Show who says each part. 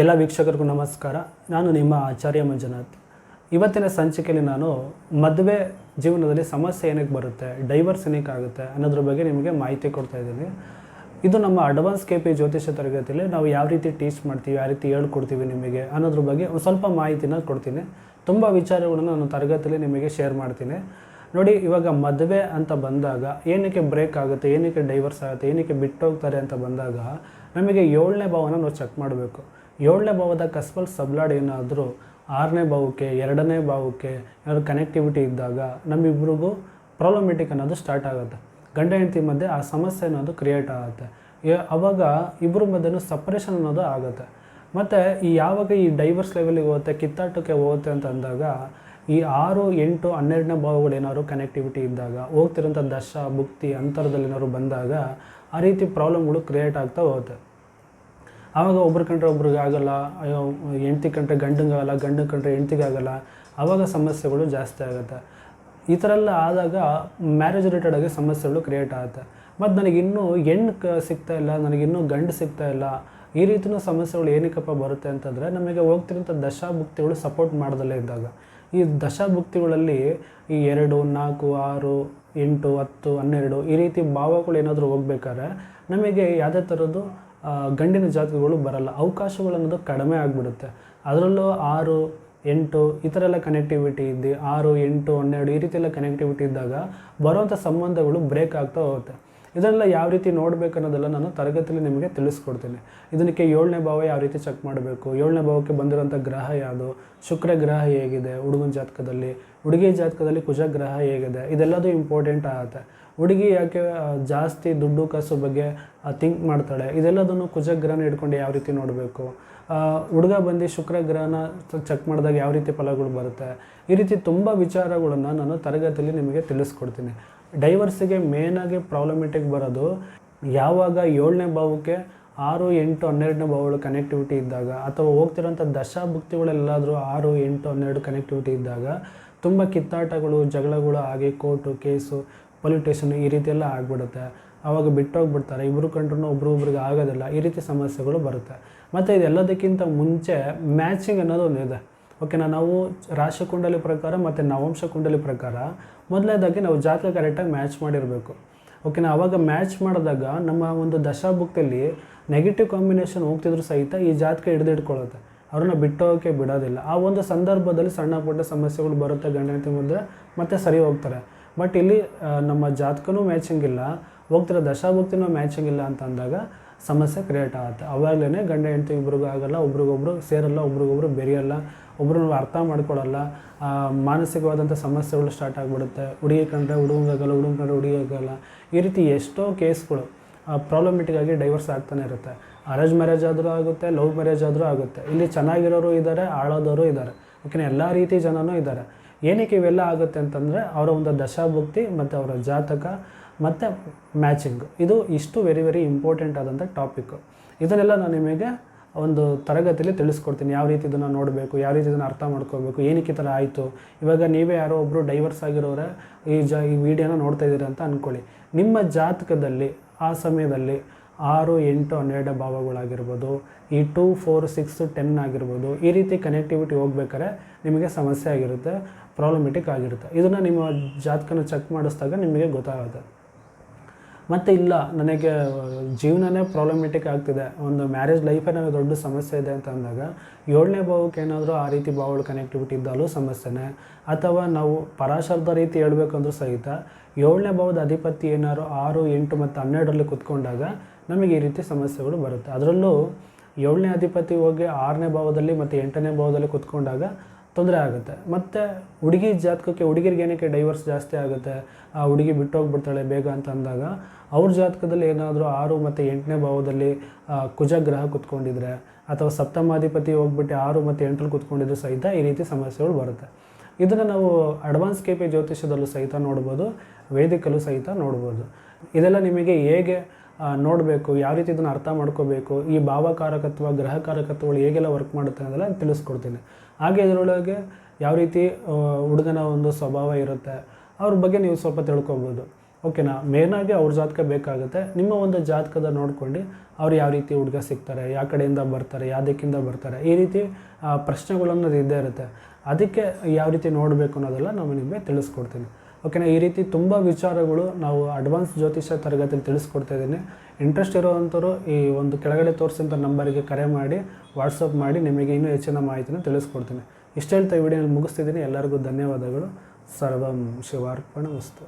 Speaker 1: ಎಲ್ಲ ವೀಕ್ಷಕರಿಗೂ ನಮಸ್ಕಾರ. ನಾನು ನಿಮ್ಮ ಆಚಾರ್ಯ ಮಂಜುನಾಥ್. ಇವತ್ತಿನ ಸಂಚಿಕೆಯಲ್ಲಿ ನಾನು ಮದುವೆ ಜೀವನದಲ್ಲಿ ಸಮಸ್ಯೆ ಏನಕ್ಕೆ ಬರುತ್ತೆ ಡೈವರ್ಸ್ ಏನಕ್ಕೆ ಆಗುತ್ತೆ ಅನ್ನೋದ್ರ ಬಗ್ಗೆ ನಿಮಗೆ ಮಾಹಿತಿ ಕೊಡ್ತಾ ಇದ್ದೀನಿ. ಇದು ನಮ್ಮ ಅಡ್ವಾನ್ಸ್ ಕೆ ಪಿ ಜ್ಯೋತಿಷ್ಯ ತರಗತಿಯಲ್ಲಿ ನಾವು ಯಾವ ರೀತಿ ಟೀಚ್ ಮಾಡ್ತೀವಿ, ಯಾವ ರೀತಿ ಹೇಳ್ಕೊಡ್ತೀವಿ ನಿಮಗೆ ಅನ್ನೋದ್ರ ಬಗ್ಗೆ ಒಂದು ಸ್ವಲ್ಪ ಮಾಹಿತಿನ ಕೊಡ್ತೀನಿ. ತುಂಬ ವಿಚಾರಗಳನ್ನು ನಾನು ತರಗತಿಯಲ್ಲಿ ನಿಮಗೆ ಶೇರ್ ಮಾಡ್ತೀನಿ. ನೋಡಿ, ಇವಾಗ ಮದುವೆ ಅಂತ ಬಂದಾಗ ಏನಕ್ಕೆ ಬ್ರೇಕ್ ಆಗುತ್ತೆ, ಏನಕ್ಕೆ ಡೈವರ್ಸ್ ಆಗುತ್ತೆ, ಏನಕ್ಕೆ ಬಿಟ್ಟೋಗ್ತಾರೆ ಅಂತ ಬಂದಾಗ ನಮಗೆ ಏಳನೇ ಭಾವನ ನಾವು ಚೆಕ್ ಮಾಡಬೇಕು. ಏಳನೇ ಭಾವದ ಕಸ್ಬಲ್ ಸಬ್ಲಾಡ್ ಏನಾದರೂ ಆರನೇ ಭಾವಕ್ಕೆ, ಎರಡನೇ ಭಾವಕ್ಕೆ ಏನಾದರೂ ಕನೆಕ್ಟಿವಿಟಿ ಇದ್ದಾಗ ನಮ್ಮಿಬ್ರಿಗೂ ಪ್ರಾಬ್ಲಮೆಟಿಕ್ ಅನ್ನೋದು ಸ್ಟಾರ್ಟ್ ಆಗುತ್ತೆ. ಗಂಡ ಹೆಂಡತಿ ಮಧ್ಯೆ ಆ ಸಮಸ್ಯೆ ಅನ್ನೋದು ಕ್ರಿಯೇಟ್ ಆಗುತ್ತೆ. ಆವಾಗ ಇಬ್ಬರ ಮಧ್ಯೆನೂ ಸಪ್ರೇಷನ್ ಅನ್ನೋದು ಆಗುತ್ತೆ. ಮತ್ತು ಈ ಯಾವಾಗ ಈ ಡೈವರ್ಸ್ ಲೆವೆಲಿಗೆ ಹೋಗುತ್ತೆ, ಕಿತ್ತಾಟಕ್ಕೆ ಹೋಗುತ್ತೆ ಅಂತ ಅಂದಾಗ, ಈ ಆರು, ಎಂಟು, ಹನ್ನೆರಡನೇ ಭಾವಗಳು ಏನಾದ್ರು ಕನೆಕ್ಟಿವಿಟಿ ಇದ್ದಾಗ, ಹೋಗ್ತಿರೋಂಥ ದಶ, ಭುಕ್ತಿ, ಅಂತರದಲ್ಲಿ ಏನಾದ್ರು ಬಂದಾಗ, ಆ ರೀತಿ ಪ್ರಾಬ್ಲಮ್ಗಳು ಕ್ರಿಯೇಟ್ ಆಗ್ತಾ ಹೋಗುತ್ತೆ. ಆವಾಗ ಒಬ್ರು ಕಂಡ್ರೆ ಒಬ್ರಿಗೆ ಆಗಲ್ಲ, ಅಯ್ಯೋ, ಹೆಂಡ್ತಿ ಕಂಡ್ರೆ ಗಂಡಂಗೆ ಆಗಲ್ಲ ಗಂಡ ಕಂಡ್ರೆ ಹೆಂಡ್ತಿಗಾಗಲ್ಲ ಆವಾಗ ಸಮಸ್ಯೆಗಳು ಜಾಸ್ತಿ ಆಗುತ್ತೆ. ಈ ಥರ ಎಲ್ಲ ಆದಾಗ ಮ್ಯಾರೇಜ್ ರಿಲೇಟೆಡ್ ಆಗಿ ಸಮಸ್ಯೆಗಳು ಕ್ರಿಯೇಟ್ ಆಗುತ್ತೆ. ಮತ್ತು ನನಗಿನ್ನೂ ಹೆಣ್ಣು ಕ ಸಿಗ್ತಾ ಇಲ್ಲ, ನನಗಿನ್ನೂ ಗಂಡು ಸಿಗ್ತಾ ಇಲ್ಲ ಈ ರೀತಿಯೂ ಸಮಸ್ಯೆಗಳು ಏನಕ್ಕಪ್ಪ ಬರುತ್ತೆ ಅಂತಂದರೆ ನಮಗೆ ಹೋಗ್ತಿರೋಂಥ ದಶಾಭುಕ್ತಿಗಳು ಸಪೋರ್ಟ್ ಮಾಡದಲ್ಲೇ ಇದ್ದಾಗ. ಈ ದಶಾಭುಕ್ತಿಗಳಲ್ಲಿ ಈ ಎರಡು, ನಾಲ್ಕು, ಆರು, ಎಂಟು, ಹತ್ತು, ಹನ್ನೆರಡು ಈ ರೀತಿ ಭಾವಗಳು ಏನಾದರೂ ಹೋಗ್ಬೇಕಾದ್ರೆ ನಮಗೆ ಯಾವುದೇ ಥರದ್ದು ಗಂಡಿನ ಜಾತಿಗಳು ಬರಲ್ಲ. ಅವಕಾಶಗಳು ಅನ್ನೋದು ಕಡಿಮೆ ಆಗಿಬಿಡುತ್ತೆ. ಅದರಲ್ಲೂ ಆರು, ಎಂಟು ಈ ಥರ ಎಲ್ಲ ಕನೆಕ್ಟಿವಿಟಿ ಇದ್ದು, ಆರು, ಎಂಟು, ಹನ್ನೆರಡು ಈ ರೀತಿ ಕನೆಕ್ಟಿವಿಟಿ ಇದ್ದಾಗ ಬರುವಂಥ ಸಂಬಂಧಗಳು ಬ್ರೇಕ್ ಆಗ್ತಾ ಹೋಗುತ್ತೆ. ಇದೆಲ್ಲ ಯಾವ ರೀತಿ ನೋಡಬೇಕು ಅನ್ನೋದೆಲ್ಲ ನಾನು ತರಗತಿಯಲ್ಲಿ ನಿಮಗೆ ತಿಳಿಸ್ಕೊಡ್ತೀನಿ. ಇದಕ್ಕೆ ಏಳನೇ ಭಾವ ಯಾವ ರೀತಿ ಚೆಕ್ ಮಾಡಬೇಕು? ಏಳನೇ ಭಾವಕ್ಕೆ ಬಂದಿರೋಂಥ ಗ್ರಹ ಯಾವುದು? ಶುಕ್ರ ಗ್ರಹ ಹೇಗಿದೆ? ಹುಡುಗನ ಜಾತಕದಲ್ಲಿ? ಹುಡುಗಿಯ ಜಾತಕದಲ್ಲಿ ಕುಜ ಗ್ರಹ ಹೇಗಿದೆ? ಇದೆಲ್ಲದೂ ಇಂಪಾರ್ಟೆಂಟ್ ಆಗುತ್ತೆ. ಹುಡುಗಿ ಯಾಕೆ ಜಾಸ್ತಿ ದುಡ್ಡು ಕಾಸು ಬಗ್ಗೆ ಥಿಂಕ್ ಮಾಡ್ತಾಳೆ? ಇದೆಲ್ಲದನ್ನು ಕುಜ ಗ್ರಹನ ಹಿಡ್ಕೊಂಡು ಯಾವ ರೀತಿ ನೋಡಬೇಕು? ಹುಡುಗ ಬಂದು ಶುಕ್ರ ಗ್ರಹನ ಚೆಕ್ ಮಾಡಿದಾಗ ಯಾವ ರೀತಿ ಫಲಗಳು ಬರುತ್ತೆ? ಈ ರೀತಿ ತುಂಬ ವಿಚಾರಗಳನ್ನು ನಾನು ತರಗತಿಯಲ್ಲಿ ನಿಮಗೆ ತಿಳಿಸ್ಕೊಡ್ತೀನಿ. ಡೈವರ್ಸಿಗೆ ಮೇನಾಗಿ ಪ್ರಾಬ್ಲಮೆಟಿಕ್ ಬರೋದು, ಯಾವಾಗ ಏಳನೇ ಭಾವಕ್ಕೆ ಆರು, ಎಂಟು, ಹನ್ನೆರಡನೇ ಭಾವಗಳು ಕನೆಕ್ಟಿವಿಟಿ ಇದ್ದಾಗ, ಅಥವಾ ಹೋಗ್ತಿರೋಂಥ ದಶಾಭುಕ್ತಿಗಳೆಲ್ಲಾದರೂ ಆರು, ಎಂಟು, ಹನ್ನೆರಡು ಕನೆಕ್ಟಿವಿಟಿ ಇದ್ದಾಗ, ತುಂಬ ಕಿತ್ತಾಟಗಳು, ಜಗಳಗಳು, ಹಾಗೆ ಕೋರ್ಟು ಕೇಸು ಪೊಲಿಟೇಷನ್ ಈ ರೀತಿ ಎಲ್ಲ ಆಗ್ಬಿಡುತ್ತೆ. ಆವಾಗ ಬಿಟ್ಟೋಗ್ಬಿಡ್ತಾರೆ. ಇಬ್ಬರು ಕಂಡ್ರೂ ಒಬ್ರು ಒಬ್ರಿಗೆ ಆಗೋದಿಲ್ಲ. ಈ ರೀತಿ ಸಮಸ್ಯೆಗಳು ಬರುತ್ತೆ. ಮತ್ತು ಇದೆಲ್ಲದಕ್ಕಿಂತ ಮುಂಚೆ ಮ್ಯಾಚಿಂಗ್ ಅನ್ನೋದು ಒಂದು ಇದೆ. ಓಕೆನಾ ನಾವು ರಾಶಿ ಕುಂಡಲಿ ಪ್ರಕಾರ ಮತ್ತು ನವಂಶ ಕುಂಡಲಿ ಪ್ರಕಾರ ಮೊದಲನೇದಾಗಿ ನಾವು ಜಾತಕ ಕರೆಕ್ಟಾಗಿ ಮ್ಯಾಚ್ ಮಾಡಿರಬೇಕು. ಓಕೆನಾ ಅವಾಗ ಮ್ಯಾಚ್ ಮಾಡಿದಾಗ ನಮ್ಮ ಒಂದು ದಶಾಭುಕ್ತಿಯಲ್ಲಿ ನೆಗೆಟಿವ್ ಕಾಂಬಿನೇಷನ್ ಹೋಗ್ತಿದ್ರು ಸಹಿತ ಈ ಜಾತಕ ಹಿಡಿದಿಟ್ಕೊಳ್ಳುತ್ತೆ ಅವ್ರನ್ನ ಬಿಟ್ಟೋಗೋಕೆ ಬಿಡೋದಿಲ್ಲ. ಆ ಒಂದು ಸಂದರ್ಭದಲ್ಲಿ ಸಣ್ಣ ಪುಟ್ಟ ಸಮಸ್ಯೆಗಳು ಬರುತ್ತೆ ಗಂಡ ಮುಂದೆ, ಮತ್ತೆ ಸರಿ ಹೋಗ್ತಾರೆ. ಬಟ್ ಇಲ್ಲಿ ನಮ್ಮ ಜಾತಕನೂ ಮ್ಯಾಚಿಂಗ್ ಇಲ್ಲ. ಹೋಗ್ತಿರೋ ದಶಾಭಕ್ತಿನೂ ಮ್ಯಾಚಿಂಗ್ ಇಲ್ಲ ಅಂತ ಅಂದಾಗ ಸಮಸ್ಯೆ ಕ್ರಿಯೇಟ್ ಆಗುತ್ತೆ. ಅವಾಗಲೇ ಗಂಡ, ಹೆಂಡತಿ ಇಬ್ರಿಗೂ ಆಗಲ್ಲ, ಒಬ್ರಿಗೊಬ್ರು ಸೇರಲ್ಲ, ಒಬ್ರಿಗೊಬ್ರು ಬೆರೆಯಲ್ಲ ಒಬ್ರು ಅರ್ಥ ಮಾಡ್ಕೊಳ್ಳಲ್ಲ ಮಾನಸಿಕವಾದಂಥ ಸಮಸ್ಯೆಗಳು ಸ್ಟಾರ್ಟ್ ಆಗಿಬಿಡುತ್ತೆ. ಹುಡುಗಿ ಕಂಡ್ರೆ ಹುಡುಗಂಗಾಗಲ್ಲ ಹುಡುಗ ಕಂಡ್ರೆ ಹುಡುಗಿ ಆಗಲ್ಲ. ಈ ರೀತಿ ಎಷ್ಟೋ ಕೇಸ್ಗಳು ಪ್ರಾಬ್ಲಮೆಟಿಕ್ ಆಗಿ ಡೈವರ್ಸ್ ಆಗ್ತಾನೆ ಇರುತ್ತೆ. ಅರೇಂಜ್ ಮ್ಯಾರೇಜ್ ಆದರೂ ಆಗುತ್ತೆ ಲವ್ ಮ್ಯಾರೇಜ್ ಆದರೂ ಆಗುತ್ತೆ. ಇಲ್ಲಿ ಚೆನ್ನಾಗಿರೋರು ಇದ್ದಾರೆ, ಆಳೋದವರು ಇದ್ದಾರೆ. ಓಕೆನಾ ಎಲ್ಲ ರೀತಿ ಜನನೂ ಇದ್ದಾರೆ. ಏನಕ್ಕೆ ಇವೆಲ್ಲ ಆಗುತ್ತೆ ಅಂತಂದರೆ ಅವರ ಒಂದು ದಶಾಭುಕ್ತಿ ಮತ್ತು ಅವರ ಜಾತಕ ಮತ್ತು ಮ್ಯಾಚಿಂಗ್ ಇದು ಇಷ್ಟು ವೆರಿ ವೆರಿ ಇಂಪಾರ್ಟೆಂಟ್ ಆದಂಥ ಟಾಪಿಕ್ಕು ಇದನ್ನೆಲ್ಲ ನಾನು ನಿಮಗೆ ಒಂದು ತರಗತಿಯಲ್ಲಿ ತಿಳಿಸ್ಕೊಡ್ತೀನಿ. ಯಾವ ರೀತಿ ಇದನ್ನು ನೋಡಬೇಕು, ಯಾವ ರೀತಿ ಇದನ್ನು ಅರ್ಥ ಮಾಡ್ಕೋಬೇಕು, ಏನಕ್ಕೆ ಈ ಥರ ಆಯಿತು, ಇವಾಗ ನೀವೇ ಯಾರೋ ಒಬ್ಬರು ಡೈವರ್ಸ್ ಆಗಿರೋರೆ, ಈ ಜ, ಈ ವಿಡಿಯೋನ ನೋಡ್ತಾ ಇದ್ದೀರಿ ಅಂತ ಅಂದ್ಕೊಳ್ಳಿ ನಿಮ್ಮ ಜಾತಕದಲ್ಲಿ, ಆ ಸಮಯದಲ್ಲಿ ಆರು, ಎಂಟು, ಹನ್ನೆರಡು ಭಾವಗಳಾಗಿರ್ಬೋದು, ಈ ಟೂ, ಫೋರ್, ಸಿಕ್ಸ್, ಟೆನ್ ಆಗಿರ್ಬೋದು, ಈ ರೀತಿ ಕನೆಕ್ಟಿವಿಟಿ ಹೋಗ್ಬೇಕಾದ್ರೆ ನಿಮಗೆ ಸಮಸ್ಯೆ ಆಗಿರುತ್ತೆ ಪ್ರಾಬ್ಲಮೆಟಿಕ್ ಆಗಿರುತ್ತೆ. ಇದನ್ನು ನಿಮ್ಮ ಜಾತಕನ ಚೆಕ್ ಮಾಡಿಸಿದಾಗ ನಿಮಗೆ ಗೊತ್ತಾಗುತ್ತೆ. ಮತ್ತು ಇಲ್ಲ, ನನಗೆ ಜೀವನನೇ ಪ್ರಾಬ್ಲಮೆಟಿಕ್ ಆಗ್ತಿದೆ. ಒಂದು ಮ್ಯಾರೇಜ್ ಲೈಫೇ ನನಗೆ ದೊಡ್ಡ ಸಮಸ್ಯೆ ಇದೆ ಅಂತ ಅಂದಾಗ, ಏಳನೇ ಭಾವಕ್ಕೆ ಏನಾದರೂ ಆ ರೀತಿ ಭಾವಗಳ ಕನೆಕ್ಟಿವಿಟಿ ಇದ್ದಾಲೂ ಸಮಸ್ಯೆನೇ. ಅಥವಾ ನಾವು ಪರಾಶರದ ರೀತಿ ಹೇಳಬೇಕಂದ್ರೂ ಸಹಿತ, ಏಳನೇ ಭಾವದ ಅಧಿಪತಿ ಏನಾದ್ರು ಆರು, ಎಂಟು ಮತ್ತು ಹನ್ನೆರಡರಲ್ಲಿ ಕುತ್ಕೊಂಡಾಗ ನಮಗೆ ಈ ರೀತಿ ಸಮಸ್ಯೆಗಳು ಬರುತ್ತೆ. ಅದರಲ್ಲೂ ಏಳನೇ ಅಧಿಪತಿ ಹೋಗಿ ಆರನೇ ಭಾವದಲ್ಲಿ ಮತ್ತು ಎಂಟನೇ ಭಾವದಲ್ಲಿ ಕುತ್ಕೊಂಡಾಗ ತೊಂದರೆ ಆಗುತ್ತೆ. ಮತ್ತು ಹುಡುಗಿ ಜಾತಕಕ್ಕೆ ಹುಡುಗಿರಿಗೆ ಡೈವರ್ಸ್ ಜಾಸ್ತಿ ಆಗುತ್ತೆ? ಆ ಹುಡುಗಿ ಬಿಟ್ಟೋಗ್ಬಿಡ್ತಾಳೆ ಬೇಗ ಅಂತ ಅಂದಾಗ ಅವ್ರ ಜಾತಕದಲ್ಲಿ ಏನಾದರೂ ಆರು ಮತ್ತು ಎಂಟನೇ ಭಾವದಲ್ಲಿ ಕುಜ ಗ್ರಹ ಕುತ್ಕೊಂಡಿದ್ರೆ ಅಥವಾ ಸಪ್ತಮಾಧಿಪತಿ ಹೋಗ್ಬಿಟ್ಟು ಆರು ಮತ್ತು ಎಂಟರಲ್ಲಿ ಕುತ್ಕೊಂಡಿದ್ರು ಸಹಿತ ಈ ರೀತಿ ಸಮಸ್ಯೆಗಳು ಬರುತ್ತೆ. ಇದನ್ನು ನಾವು ಅಡ್ವಾನ್ಸ್ ಕೆ ಪಿ ಜ್ಯೋತಿಷ್ಯದಲ್ಲೂ ಸಹಿತ ನೋಡ್ಬೋದು, ವೇದಿಕಲ್ಲೂ ಸಹಿತ ನೋಡ್ಬೋದು. ಇದೆಲ್ಲ ನಿಮಗೆ ಹೇಗೆ ನೋಡಬೇಕು, ಯಾವ ರೀತಿ ಇದನ್ನು ಅರ್ಥ ಮಾಡ್ಕೋಬೇಕು, ಈ ಭಾವಕಾರಕತ್ವ, ಗ್ರಹಕಾರಕತ್ವಗಳು ಹೇಗೆಲ್ಲ ವರ್ಕ್ ಮಾಡುತ್ತೆ ಅನ್ನೋದೆಲ್ಲ ತಿಳಿಸ್ಕೊಡ್ತೀನಿ. ಹಾಗೆ ಇದರೊಳಗೆ ಯಾವ ರೀತಿ ಹುಡುಗನ ಒಂದು ಸ್ವಭಾವ ಇರುತ್ತೆ, ಅವ್ರ ಬಗ್ಗೆ ನೀವು ಸ್ವಲ್ಪ ತಿಳ್ಕೊಬೋದು. ಓಕೆನಾ ಮೇನಾಗಿ ಅವ್ರ ಜಾತಕ ಬೇಕಾಗುತ್ತೆ. ನಿಮ್ಮ ಒಂದು ಜಾತಕದ ನೋಡ್ಕೊಂಡು ಅವ್ರು ಯಾವ ರೀತಿ ಹುಡುಗ ಸಿಗ್ತಾರೆ, ಯಾವ ಕಡೆಯಿಂದ ಬರ್ತಾರೆ ಯಾವ ಬರ್ತಾರೆ, ಈ ರೀತಿ ಪ್ರಶ್ನೆಗಳನ್ನು ಇದ್ದೇ ಇರುತ್ತೆ. ಅದಕ್ಕೆ ಯಾವ ರೀತಿ ನೋಡಬೇಕು ಅನ್ನೋದೆಲ್ಲ ನಾನು ನಿಮಗೆ ತಿಳಿಸ್ಕೊಡ್ತೀನಿ. ಓಕೆನಾ, ಈ ರೀತಿ ತುಂಬ ವಿಚಾರಗಳು ನಾವು ಅಡ್ವಾನ್ಸ್ ಜ್ಯೋತಿಷ್ಯ ತರಗತಿಯಲ್ಲಿ ತಿಳಿಸ್ಕೊಡ್ತಾ ಇದ್ದೀನಿ. ಇಂಟ್ರೆಸ್ಟ್ ಇರೋವಂಥವ್ರು ಈ ಒಂದು ಕೆಳಗಡೆ ತೋರಿಸಿದಂಥ ನಂಬರಿಗೆ ಕರೆ ಮಾಡಿ ವಾಟ್ಸಪ್ ಮಾಡಿ, ನಿಮಗೆ ಇನ್ನೂ ಹೆಚ್ಚಿನ ಮಾಹಿತಿನ ತಿಳಿಸ್ಕೊಡ್ತೀನಿ. ಇಷ್ಟು ಹೇಳ್ತಾ ವಿಡಿಯೋನಲ್ಲಿ ಮುಗಿಸ್ತಿದ್ದೀನಿ. ಎಲ್ಲರಿಗೂ ಧನ್ಯವಾದಗಳು. ಸರ್ವಂ ಶಿವಾರ್ಪಣ ವಸ್ತು.